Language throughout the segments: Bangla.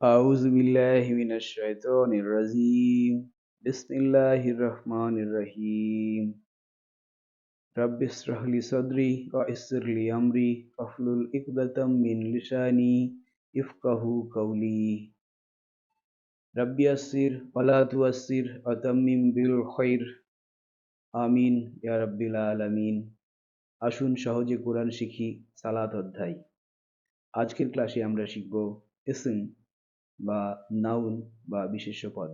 أعوذ بالله من الشيطان الرجيم بسم الله الرحمن الرحيم رب اشرح لي صدري ويسر لي أمري واحلل عقدة من لساني يفقه قولي رب يسر ولا تؤسر وتمم بالخير আমিন ইয়া রাব্বিল আলামিন আসুন সহজে কোরআন শিখি সালাত অধ্যায় আজকের ক্লাসে আমরা শিখব ইসম বা নাউন বা বিশেষ্য পদ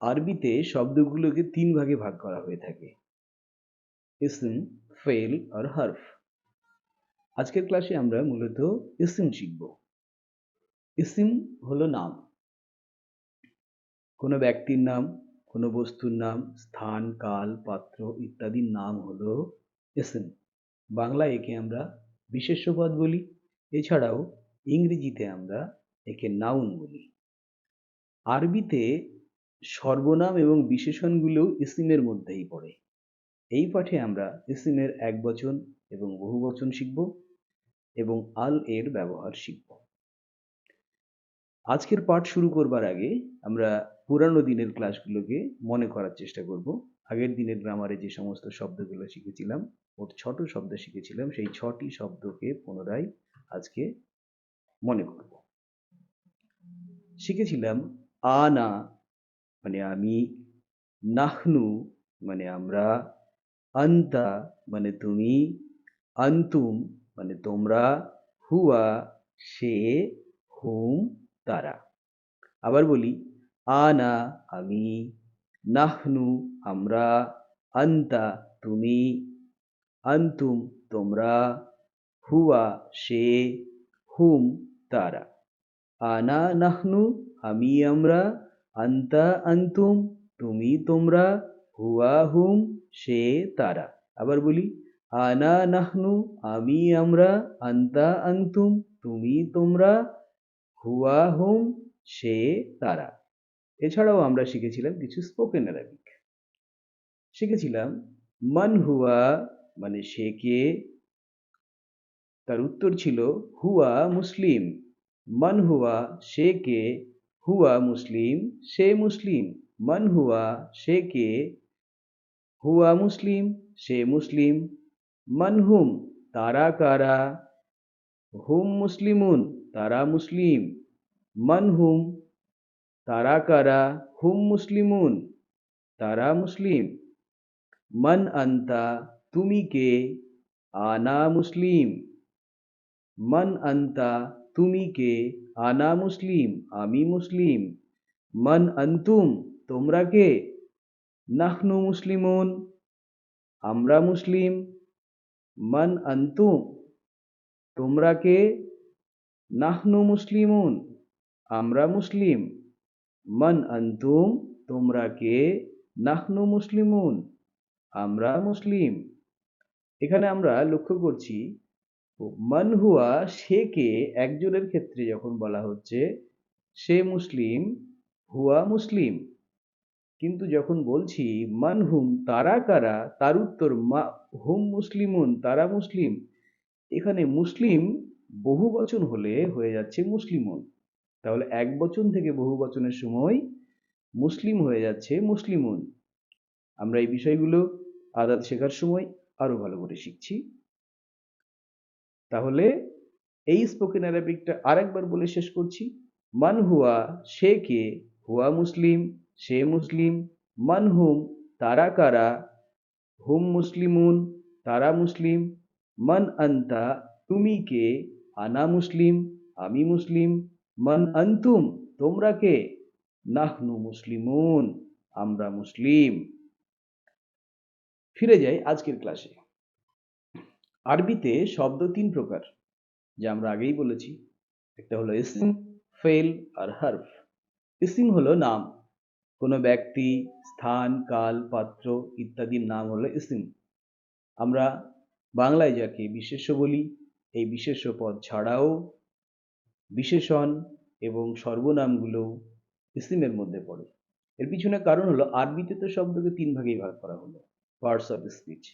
আরবিতে শব্দগুলোকে তিন ভাগে ভাগ করা হয়ে থাকে। ইসম ফেল আর হারফ। আজকের ক্লাসে আমরা মূলত ইসম শিখব। ইসিম হলো নাম। কোনো ব্যক্তির নাম, কোনো বস্তুর নাম, স্থান, কাল, পাত্র ইত্যাদির নাম হলো ইসম। বাংলায় একে আমরা বিশেষ্য পদ বলি। এছাড়াও ইংরেজিতে আমরা একে নাউন বলি। আরবিতে সর্বনাম এবং বিশেষণগুলোও ইসিমের মধ্যেই পড়ে। এই পাঠে আমরা ইসিমের এক বচন এবং বহু বচন শিখব এবং আল এর ব্যবহার শিখব। আজকের পাঠ শুরু করবার আগে আমরা পুরানো দিনের ক্লাসগুলোকে মনে করার চেষ্টা করব। আগের দিনের গ্রামারে যে সমস্ত শব্দগুলো শিখেছিলাম, মোট ছটি শব্দ শিখেছিলাম, সেই ছটি শব্দকে পুনরায় আজকে মনে করব। শিখেছিলাম আনা মানে আমি, নাহনু মানে আমরা, আন্তা মানে তুমি, আন্তুম মানে তোমরা, হুয়া, সে, হুম, তারা। আবার বলি, আনা, আমি, নাহনু আমরা আন্তা তুমি, আন্তুম তোমরা, হুয়া সে, হুম তারা। আনা নাহনু আমি আমরা, আন্তা আন্তুম তুমি তোমরা, হুয়া হুম সে তারা। আবার বলি, আনা নাহনু আমি আমরা, আন্তা আন্তুম তুমি তোমরা, হুয়া হুম সে তারা। এছাড়াও আমরা শিখেছিলাম কিছু স্পোকেন অ্যারাবিক শিখেছিলাম, মান হুয়া মানে সে কে? তার উত্তর ছিল, হুয়া মুসলিম। মান হুয়া সে কে? হুয়া মুসলিম সে মুসলিম। মান হুয়া সে কে? হুয়া মুসলিম সে মুসলিম। মান হুম তারা কারা? হুম মুসলিমুন তারা মুসলিম। মান হুম তারা কারা? হুম মুসলিমুন তারা মুসলিম। মান আন্তা তুমি কে আনা মুসলিম মান আন্তা তুমি কে আনা মুসলিম আমি মুসলিম মান আন্তুম তোমরা কে নাহনু মুসলিমুন আমরা মুসলিম মান আন্তুম তোমরা কে নাহনু মুসলিমুন আমরা মুসলিম মান আন্তুম তোমরা কে নাহনু মুসলিমুন আমরা মুসলিম। এখানে আমরা লক্ষ্য করছি মানহুয়া সে কে একজনের ক্ষেত্রে যখন বলা হচ্ছে, সে মুসলিম, হুয়া মুসলিম। কিন্তু যখন বলছি মান হুম, তারা কারা? তার উত্তর, মা হুম মুসলিমুন, তারা মুসলিম। এখানে মুসলিম বহু বচন হলে হয়ে যাচ্ছে মুসলিমুন। তাহলে এক বচন থেকে বহু বচনের সময় মুসলিম হয়ে যাচ্ছে মুসলিমুন। আমরা এই বিষয়গুলো আদাত শেখার সময় আরও ভালো করে শিখছি। তাহলে এই স্পোকেন অ্যারাবিকটা আরেকবার বলে শেষ করছি। মান হুয়া, সে কে? হুয়া মুসলিম, সে মুসলিম। মান হুম, তারা কারা? হুম মুসলিমুন, তারা মুসলিম। মান আন্তা, তুমি কে? আনা মুসলিম, আমি মুসলিম। মান আন্তুম, তোমরা কে? নাহনু মুসলিমুন, আমরা মুসলিম। ফিরে যাই আজকের ক্লাসে আরবিতে শব্দ তিন প্রকার, যা আমরা আগেই বলেছি। একটা হলো ইসিম ফেল আর হার্ফ। ইসিম হলো নাম। কোনো ব্যক্তি, স্থান, কাল, পাত্র ইত্যাদির নাম হলো ইসিম আমরা বাংলায় যাকে বিশেষ্য বলি, এই বিশেষ্য পদ ছাড়াও বিশেষণ এবং সর্বনামগুলো ইসিমের মধ্যে পড়ে। এর পিছনে কারণ হলো, আরবিতে তো শব্দকে তিন ভাগেই ভাগ করা হলো। পার্টস অফ স্পিচ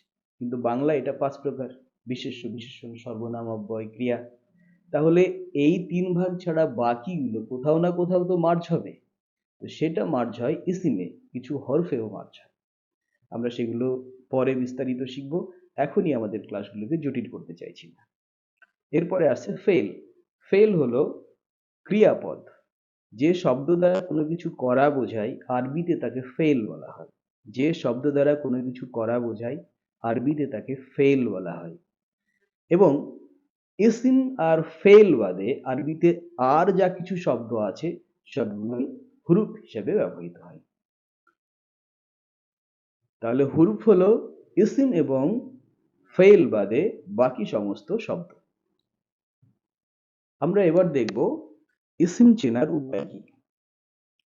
কিন্তু বাংলা এটা পাঁচ প্রকার, বিশেষ্য বিশেষণ সর্বনাম, অব্যয়, ক্রিয়া। তাহলে এই তিন ভাগ ছাড়া বাকিগুলো কোথাও না কোথাও তো মার্জ হবে। তো সেটা মার্জ হয় ইসিমে, কিছু হরফেও মার্জ হয়। আমরা সেগুলো পরে বিস্তারিত শিখব, এখনই আমাদের ক্লাসগুলোকে জটিল করতে চাইছি না। এরপরে আসছে ফেল ফেল হলো ক্রিয়াপদ। যে শব্দ দ্বারা কোনো কিছু করা বোঝায়, আরবিতে তাকে ফেল বলা হয়। যে শব্দ দ্বারা কোনো কিছু করা বোঝায়, আরবিতে তাকে ফেল বলা হয়। এবং ইসিম আর ফেল বাদে আরবিতে আর যা কিছু শব্দ আছে, সবগুলোই হুরুফ হিসেবে ব্যবহৃত হয়। তাহলে হুরুফ হলো ইসিম এবং ফেল বাদে বাকি সমস্ত শব্দ। আমরা এবার দেখব ইসিম চেনার উপায় কি?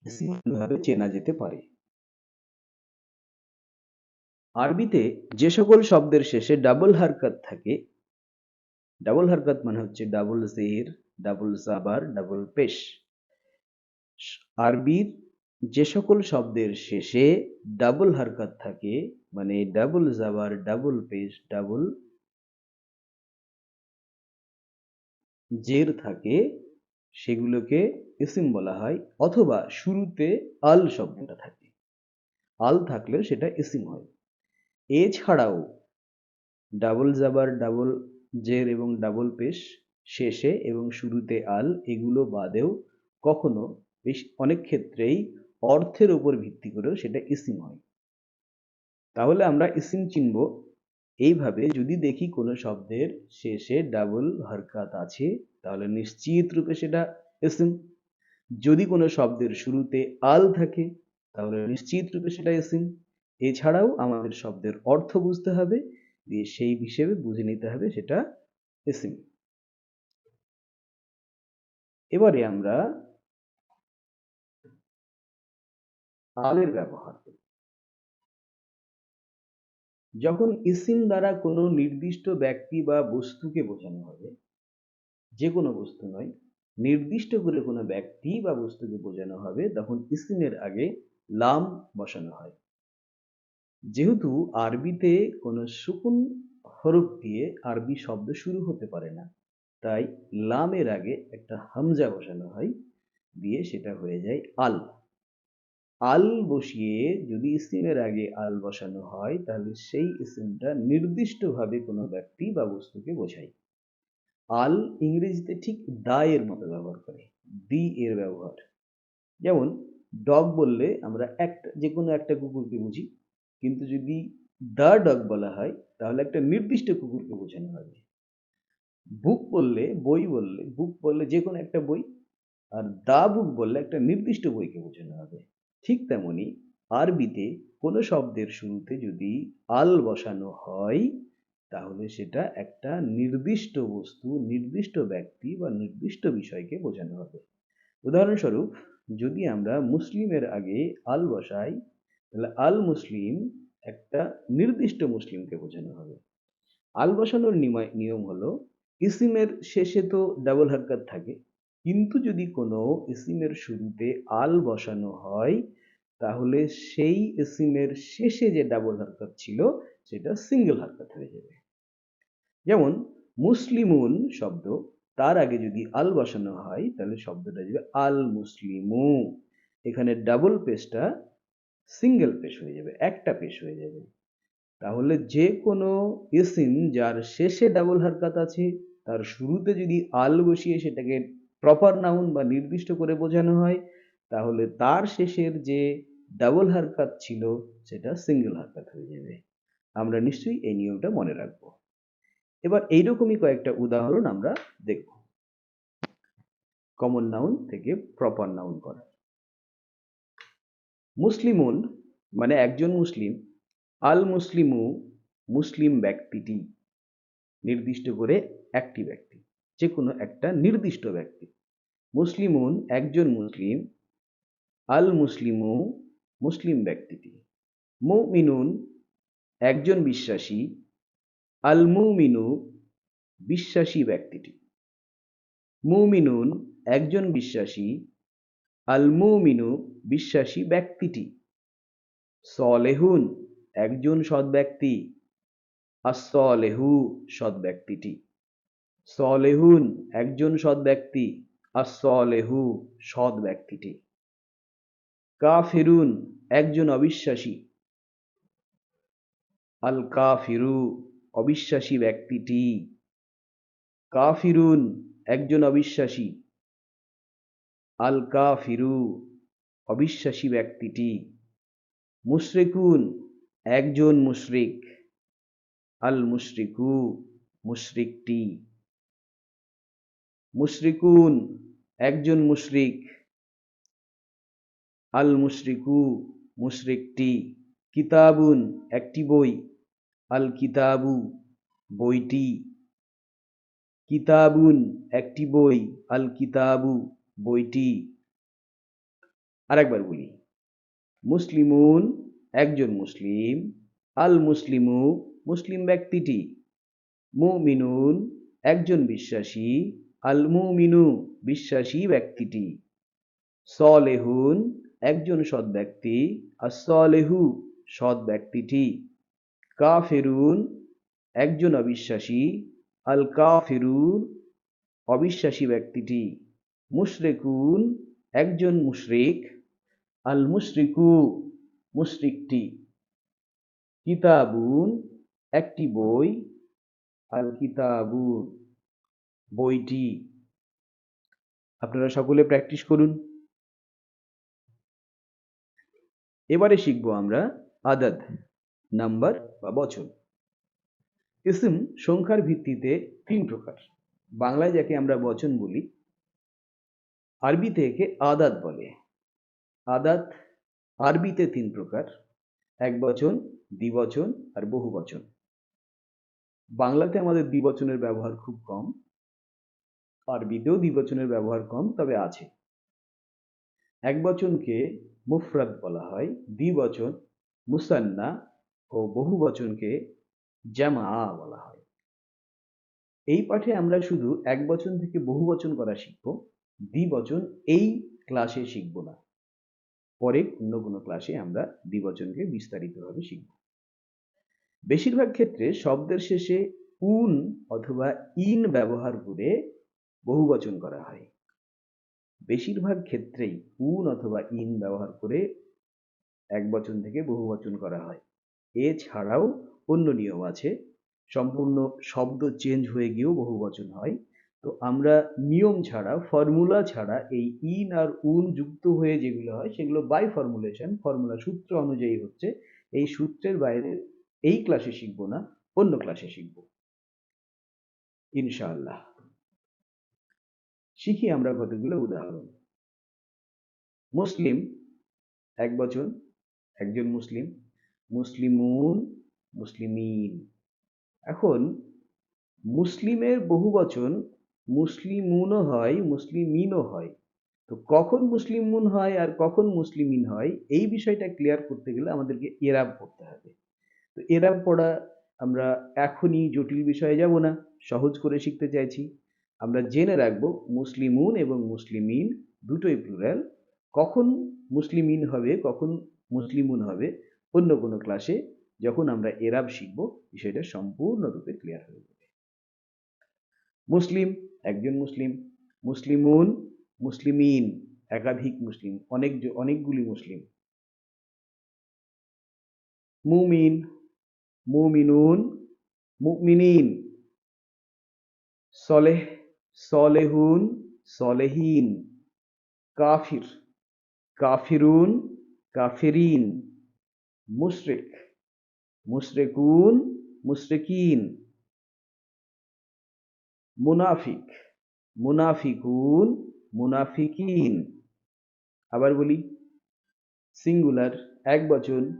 ইসিম কীভাবে চেনা যেতে পারে? আরবিতে যে সকল শব্দের শেষে ডাবল হারকাত থাকে ডাবল হারকাত মানে হচ্ছে ডাবল জের ডাবল জাবার ডাবল পেশ আরবির যে সকল শব্দের শেষে ডাবল হারকাত থাকে মানে ডাবল জাবার ডাবল পেশ ডাবল জের থাকে, সেগুলোকে ইসিম বলা হয়, অথবা শুরুতে আল শব্দটা থাকে। আল থাকলেও সেটা ইসিম হয়। এছাড়াও ডাবল জাবার ডাবল জের এবং ডাবল পেশ শেষে এবং শুরুতে আল এগুলো বাদেও কখনো বেশ অনেক ক্ষেত্রেই অর্থের উপর ভিত্তি করেও সেটা ইসিম হয়। তাহলে আমরা ইসিম চিনব। এইভাবে যদি দেখি কোনো শব্দের শেষে ডাবল হরকাত আছে, তাহলে নিশ্চিত রূপে সেটা ইসিম। যদি কোনো শব্দের শুরুতে আল থাকে, তাহলে নিশ্চিত রূপে সেটা ইসিম। এছাড়াও আমাদের শব্দের অর্থ বুঝতে হবে, দিয়ে সেই হিসেবে বুঝে নিতে হবে সেটা ইসিম এবারে আমরা আলের ব্যবহার যখন ইসিম দ্বারা কোনো নির্দিষ্ট ব্যক্তি বা বস্তুকে বোঝানো হবে, যে কোনো বস্তু নয়, নির্দিষ্ট করে কোনো ব্যক্তি বা বস্তুকে বোঝানো হবে, তখন ইসিমের আগে লাম বসানো হয়। যেহেতু আরবিতে কোনো সুকুন হরফ দিয়ে আরবি শব্দ শুরু হতে পারে না, তাই লামের আগে একটা হামজা বসানো হয়, দিয়ে সেটা হয়ে যায় আল। আল বসিয়ে যদি ইসিমের আগে আল বসানো হয়, তাহলে সেই ইসিমটা নির্দিষ্টভাবে কোনো ব্যক্তি বা বস্তুকে বোঝায়। আল ইংরেজিতে ঠিক দা এর মতো ব্যবহার করে, দি এর ব্যবহার। যেমন, ডগ বললে আমরা একটা যে কোনো একটা কুকুরকে বুঝি। কিন্তু যদি দ্য ডগ বলা হয়, তাহলে একটা নির্দিষ্ট কুকুরকে বোঝানো হবে। বুক বললে বই বললে, বুক বললে যে কোনো একটা বই, আর দা বুক বললে একটা নির্দিষ্ট বইকে বোঝানো হবে। ঠিক তেমনি আরবিতে কোনো শব্দের শুরুতে যদি আল বসানো হয়, তাহলে সেটা একটা নির্দিষ্ট বস্তু, নির্দিষ্ট ব্যক্তি বা নির্দিষ্ট বিষয়কে বোঝানো হবে। উদাহরণস্বরূপ, যদি আমরা মুসলিমের আগে আল বসাই তাহলে আল মুসলিম একটা নির্দিষ্ট মুসলিমকে বোঝানো হবে। আল বসানোর নিয়ম হলো, ইসিমের শেষে তো ডাবল হারকাত থাকে, কিন্তু যদি কোনো ইসিমের শুরুতে আল বসানো হয়, তাহলে সেই ইসিমের শেষে যে ডাবল হারকাত ছিল, সেটা সিঙ্গেল হারকাত হয়ে যাবে। যেমন, মুসলিমুন শব্দ, তার আগে যদি আল বসানো হয়, তাহলে শব্দটা যাবে আল মুসলিমু। এখানে ডাবল পেশটা সিঙ্গেল পেশ হয়ে যাবে, একটা পেশ হয়ে যাবে। তাহলে যে কোনো ইসিম যার শেষে ডাবল হারকাত আছে, তার শুরুতে যদি আল বসিয়ে সেটাকে প্রপার নাউন বা নির্দিষ্ট করে বোঝানো হয়, তাহলে তার শেষের যে ডাবল হারকাত ছিল, সেটা সিঙ্গেল হারকাত হয়ে যাবে। আমরা নিশ্চয়ই এই নিয়মটা মনে রাখব। এবার এইরকমই কয়েকটা উদাহরণ আমরা দেখব। কমন নাউন থেকে প্রপার নাউন করা। মুসলিমুন মানে একজন মুসলিম, আল মুসলিমু মুসলিম ব্যক্তিটি নির্দিষ্ট করে একটি ব্যক্তি যে কোনো একটা নির্দিষ্ট ব্যক্তি। মুসলিমুন একজন মুসলিম, আল মুসলিমু মুসলিম ব্যক্তিটি। মুমিনুন একজন বিশ্বাসী, আল মুমিনু বিশ্বাসী ব্যক্তিটি। মুমিনুন একজন বিশ্বাসী আল মুমিনু বিশ্বাসী ব্যক্তিটি। সলেহুন একজন সৎ ব্যক্তি। আসলেহু সৎ ব্যক্তিটি। সলেহুন একজন সৎ ব্যক্তি। আসলেহু সৎ ব্যক্তিটি। কাফিরুন একজন অবিশ্বাসী। আল কাফিরু অবিশ্বাসী ব্যক্তিটি। কাফিরুন একজন অবিশ্বাসী। আল কাফিরু অবিশ্বাসী ব্যক্তিটি। মুশরিকুন, একজন মুশরিক। আল মুশরিকু মুশরিকটি। মুশরিকুন, একজন মুশরিক। আল মুশরিকু মুশরিকটি। কিতাবুন, একটি বই। আল কিতাবু বইটি। কিতাবুন, একটি বই। আল কিতাবু বইটি আরেকবার বলি। মুসলিমুন, একজন মুসলিম আল মুসলিমু মুসলিম ব্যক্তিটি। মুমিনুন, একজন বিশ্বাসী আল মুমিনু বিশ্বাসী ব্যক্তিটি। সলেহুন, একজন সৎ ব্যক্তি আর সলেহু সৎ ব্যক্তিটি। কাফেরুন, একজন অবিশ্বাসী আল কাফিরুন অবিশ্বাসী ব্যক্তিটি। মুশরেকুন, একজন মুশরিক। আল মুশরিকু, মুশরিকটি। কিতাবুন, একটি বই। আল কিতাবুন, বইটি। আপনারা সকলে প্র্যাকটিস করুন। এবারে শিখব আমরা আদাদ নাম্বার বা বচন। ইসম, সংখ্যার ভিত্তিতে তিন প্রকার। বাংলায় যাকে আমরা বচন বলি আরবিতে একে আদাত বলে। আদাত আরবিতে তিন প্রকার, এক বচন, দ্বিবচন আর বহু বচন বাংলাতে আমাদের দ্বিবচনের ব্যবহার খুব কম, আরবিতেও দ্বিবচনের ব্যবহার কম, তবে আছে। এক বচনকে মুফরাদ বলা হয়, দ্বিবচন, মুসান্না ও বহু বচনকে জামা বলা হয়। এই পাঠে আমরা শুধু এক বচন থেকে বহু বচন করা শিখব। দ্বিবচন এই ক্লাসে শিখব না। পরে অন্য কোনো ক্লাসে আমরা দ্বিবচনকে বিস্তারিতভাবে শিখব। বেশিরভাগ ক্ষেত্রে শব্দের শেষে উন অথবা ইন ব্যবহার করে বহুবচন করা হয়। বেশিরভাগ ক্ষেত্রেই উন অথবা ইন ব্যবহার করে এক বচন থেকে বহু বচন করা হয়। এছাড়াও অন্য নিয়ম আছে, সম্পূর্ণ শব্দ চেঞ্জ হয়ে গিয়েও বহু বচন হয়। তো আমরা নিয়ম ছাড়া ফর্মুলা ছাড়া এই ইন আর উন যুক্ত হয়ে যেগুলো হয়, সেগুলো বাই ফর্মুলেশন ফর্মুলা সূত্র অনুযায়ী হচ্ছে, এই সূত্রের বাইরে এই ক্লাসে শিখব না, অন্য ক্লাসে শিখব। ইনশাআল্লাহ। শিখি আমরা কতগুলো উদাহরণ। মুসলিম, এক বছর, একজন মুসলিম, মুসলিমুন, মুসলিমিন। এখন, মুসলিমের বহু বচন মুসলিমুনও হয়, মুসলিমিনও হয়। তো কখন মুসলিমুন হয় আর কখন মুসলিমিন হয়, এই বিষয়টা ক্লিয়ার করতে গেলে আমাদেরকে এরাব পড়তে হবে। তো এরাব পড়া আমরা এখনই জটিল বিষয়ে যাব না, সহজ করে শিখতে চাইছি। আমরা জেনে রাখব মুসলিমুন এবং মুসলিমিন দুটোই প্লুরাল কখন মুসলিমিন হবে, কখন মুসলিমুন হবে, অন্য কোনো ক্লাসে যখন আমরা এরাব শিখব, বিষয়টা সম্পূর্ণরূপে ক্লিয়ার হয়ে যাবে। মুসলিম একজন মুসলিম, মুসলিমুন, মুসলিমিন, একাধিক মুসলিম, অনেক অনেকগুলি মুসলিম। মুমিন, মুমিনুন, মুমিনিন। সলেহ, সলেহুন, সলেহীন। কাফির, কাফিরুন, কাফিরিন। মুশরিক, মুশরিকুন, মুশরিকিন। মুনাফিক, মুনাফিকুন, মুনাফিকিন। আবার বলি সিঙ্গুলার এক বচন,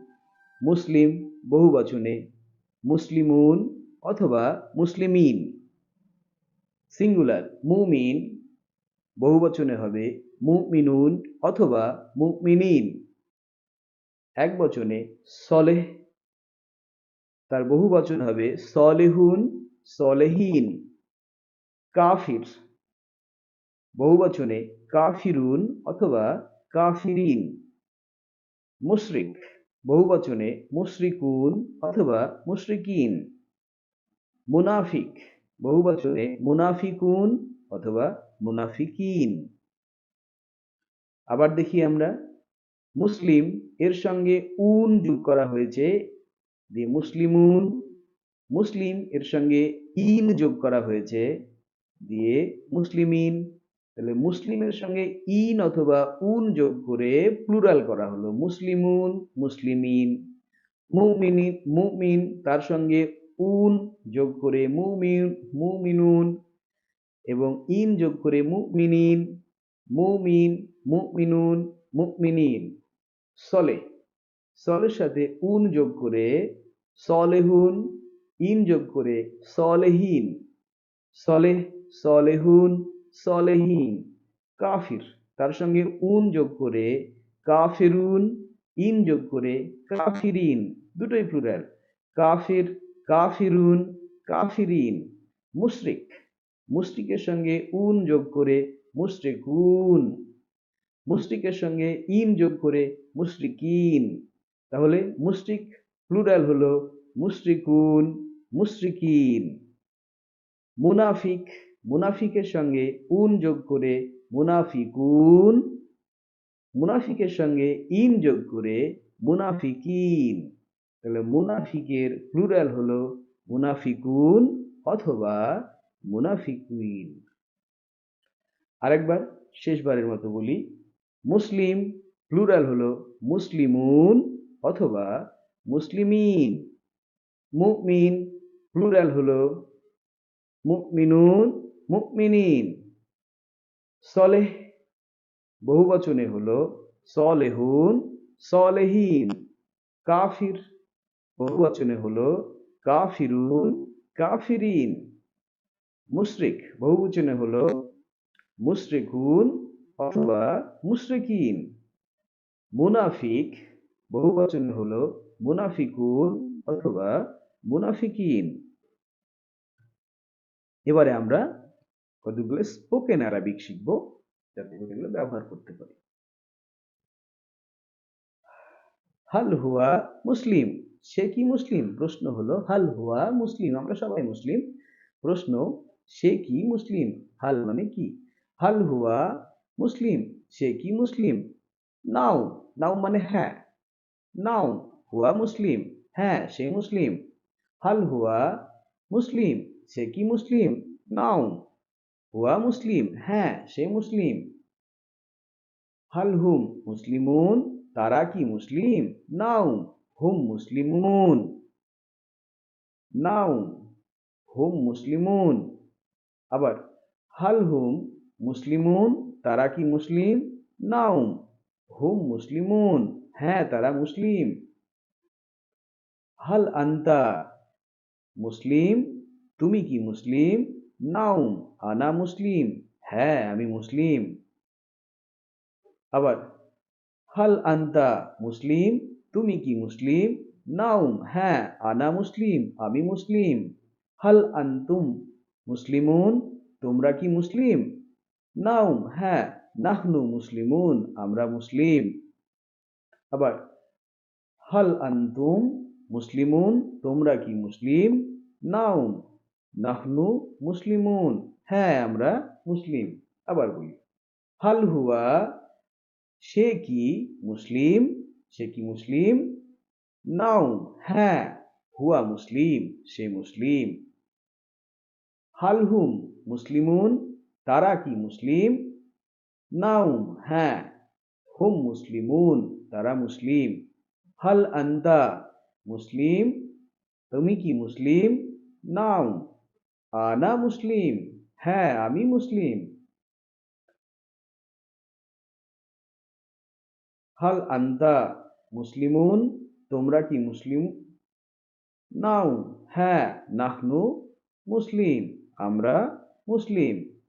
মুসলিম, বহু বচনে, মুসলিমুন অথবা মুসলিমিন। সিঙ্গুলার মুমিন, বহু বচনে হবে, মুমিনুন অথবা মুমিনিন। এক বচনে, সলেহ, তার বহু বচন হবে, সলেহুন, সলেহীন। কাফির। বহু বচনে কাফিরুন অথবা কাফিরিন। মুশরিক। বহু বচনে মুশরিকুন অথবা মুশরিকিন। মুনাফিক। বহু বচনে মুনাফিকুন অথবা মুনাফিকিন। আবার দেখি আমরা। মুসলিম, এর সঙ্গে উন যোগ করা হয়েছে। দিয়ে মুসলিমুন, মুসলিম, এর সঙ্গে ইন যোগ করা হয়েছে। দিয়ে মুসলিমিন। তাহলে মুসলিমের সঙ্গে ইন অথবা উন যোগ করে প্লুরাল করা হলো। মুসলিমুন, মুসলিমিন মুমিনিন মুমিন, তার সঙ্গে উন যোগ করে মুমিন, মুমিনুন এবং ইন যোগ করে মুমিনিন, মুমিন, মুমিনুন, মুমিনিন। সলে, সলের সাথে উন যোগ করে সলেহুন, ইন যোগ করে সলেহীন। সলেহ সলেহুন, সলেহীন, কাফির। তার সঙ্গে উন যোগ করে কাফিরুন, ইন যোগ করে কাফিরিন। দুটোই প্লুরাল কাফির, কাফিরুন, কাফিরিন। মুশরিক। মুশরিকের সঙ্গে উন যোগ করে মুশরিকুন। মুশরিকের সঙ্গে ইন যোগ করে মুশরিকিন। তাহলে মুশরিক প্লুরাল হলো মুশরিকুন, মুশরিকিন। মুনাফিক মুনাফিকের সঙ্গে উন যোগ করে মুনাফিকুন, মুনাফিকের সঙ্গে ইন যোগ করে মুনাফিকিন। তাহলে মুনাফিকের প্লুরাল হলো মুনাফিকুন অথবা মুনাফিকুইন। আরেকবার, শেষবারের মতো বলি, মুসলিম প্লুরাল হলো মুসলিমুন অথবা মুসলিমিন। মুমিন প্লুরাল হলো মুমিনুন মুমিনিন। সলেহ বহুবচনে হলো সলেহুন, সলেহীন। কাফির বহুবচনে হল কাফিরুন, কাফিরিন। মুশরিক বহুবচনে হল মুশরিকুন অথবা মুশরিকিন। মুনাফিক বহুবচনে হল মুনাফিকুন অথবা মুনাফিকিন। এবারে আমরা কতগুলো স্পোকেন আরবিক শিখব, যাতে এগুলো ব্যবহার করতে পারি। হাল হুয়া মুসলিম? সে কি মুসলিম? প্রশ্ন হলো, হাল হুয়া মুসলিম? আমরা সবাই মুসলিম। প্রশ্ন, সে কি মুসলিম? হাল মানে কি? হাল হুয়া মুসলিম? সে কি মুসলিম? নাও নাও মানে হ্যাঁ। নাও হুয়া মুসলিম। হ্যাঁ সে মুসলিম। হাল হুয়া মুসলিম? সে কি মুসলিম? নাও হুয়া মুসলিম হ্যাঁ সে মুসলিম হাল হুম মুসলিমুন তারা কি মুসলিম নাও হুম মুসলিমুন নাও হুম মুসলিমুন আবার হাল হুম মুসলিমুন তারা কি মুসলিম নাও হুম মুসলিমুন হ্যাঁ তারা মুসলিম হাল আন্তা মুসলিম তুমি কি মুসলিম নাও আনা মুসলিম হ্যাঁ আমি মুসলিম আবার হাল আন্তা মুসলিম তুমি কি মুসলিম নাও হ্যাঁ আনা মুসলিম আমি মুসলিম হাল আন্তুম মুসলিমুন তোমরা কি মুসলিম নাও হ্যাঁ নাহনু মুসলিমুন আমরা মুসলিম আবার হাল আন্তুম মুসলিমুন তোমরা কি মুসলিম নাও নাহনু মুসলিমুন। হ্যাঁ আমরা মুসলিম। আবার বলি, হাল হুয়া, সে কি মুসলিম? সে কি মুসলিম? নাও হ্যাঁ হুয়া মুসলিম, সে মুসলিম। হাল হুম মুসলিমুন, তারা কি মুসলিম? নাও হ্যাঁ হুম মুসলিমুন, তারা মুসলিম। হাল আন্তা, মুসলিম, তুমি কি মুসলিম? নাও আনা মুসলিম। হ্যাঁ আমি মুসলিম। হাল আন্তা মুসলিমুন, তোমরা কি মুসলিম? নাও হ্যাঁ নাহনু মুসলিম, আমরা মুসলিম।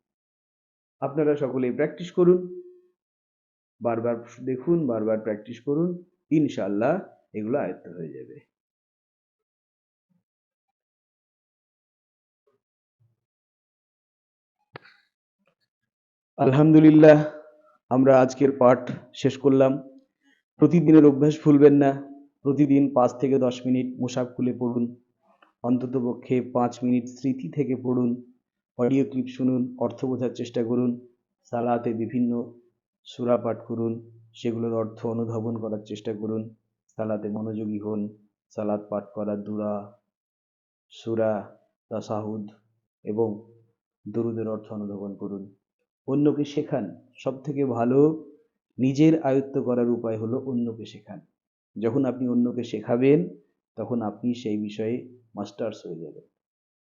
আপনারা সকলেই প্র্যাকটিস করুন। বারবার দেখুন, বারবার প্র্যাকটিস করুন। ইনশাল্লাহ এগুলো আয়ত্ত হয়ে যাবে। আলহামদুলিল্লাহ, আমরা আজকের পাঠ শেষ করলাম। প্রতিদিনের অভ্যাস ভুলবেন না। প্রতিদিন পাঁচ থেকে দশ মিনিট মোশাক খুলে পড়ুন। অন্ততপক্ষে পাঁচ মিনিট স্মৃতি থেকে পড়ুন। অডিও ক্লিপ শুনুন, অর্থ বোঝার চেষ্টা করুন, সালাতে বিভিন্ন সূরা পাঠ করুন, সেগুলোর অর্থ অনুধাবন করার চেষ্টা করুন, সালাতে মনোযোগী হন, সালাত পাঠ করার দুরা, সূরা, তাসাহুদ এবং দরুদের অর্থ অনুধাবন করুন। অন্যকে শেখান। সব থেকে ভালো নিজের আয়ত্ত করার উপায় হলো অন্যকে শেখান। যখন আপনি অন্যকে শেখাবেন, তখন আপনি সেই বিষয়ে মাস্টার্স হয়ে যাবেন।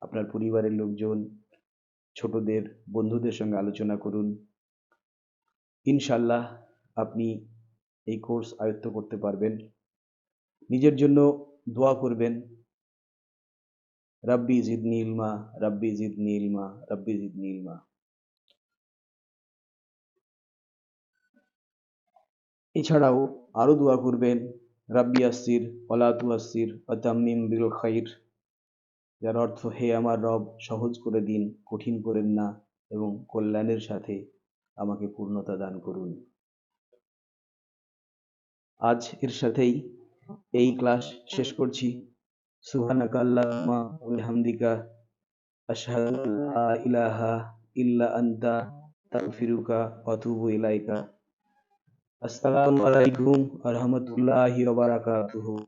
আপনার পরিবারের লোকজন, ছোটদের, বন্ধুদের সঙ্গে আলোচনা করুন। ইনশাল্লাহ আপনি এই কোর্স আয়ত্ত করতে পারবেন। নিজের জন্য দোয়া করবেন। রাব্বি জিদনি নীলমা রাব্বি জিদনি ইলমা, রাব্বি জিদনি ইলমা। এছাড়াও আরও দোয়া করবেন, রাব্বি আসির অলাতু আসির অতাম্মিম বিল খাইর যার অর্থ, হে আমার রব, সহজ করে দিন, কঠিন করেন না এবং কল্যাণের সাথে আমাকে পূর্ণতা দান করুন। আজ এর সাথেই এই ক্লাস শেষ করছি। সুবহানাকা আল্লাহুম্মা ওয়া আশহাদু লা ইলাহা ইল্লা আনতা, তাগফিরুকা ওয়া ইলাইকা। अस्सलाम वालेकुम अरहमतुल्लाहि व